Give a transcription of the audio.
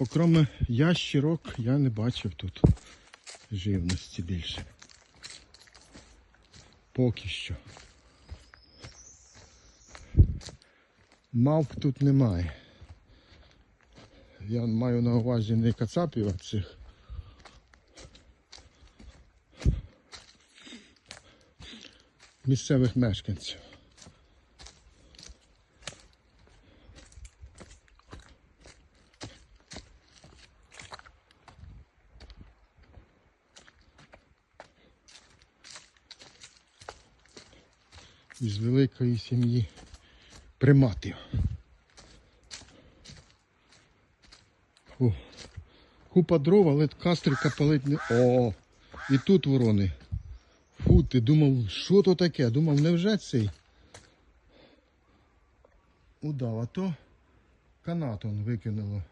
окрім ящерок, я не бачив тут живності більше. Поки що. Мавп тут немає. Я маю на увазі не кацапів, а цих. Місцевих мешканців. Із великої сім'ї приматів. О, купа дров, але кастрика палить не. О! І тут ворони. Фу, ти думав, що то таке? Думав, невже цей? Удав, а то канат он викинуло.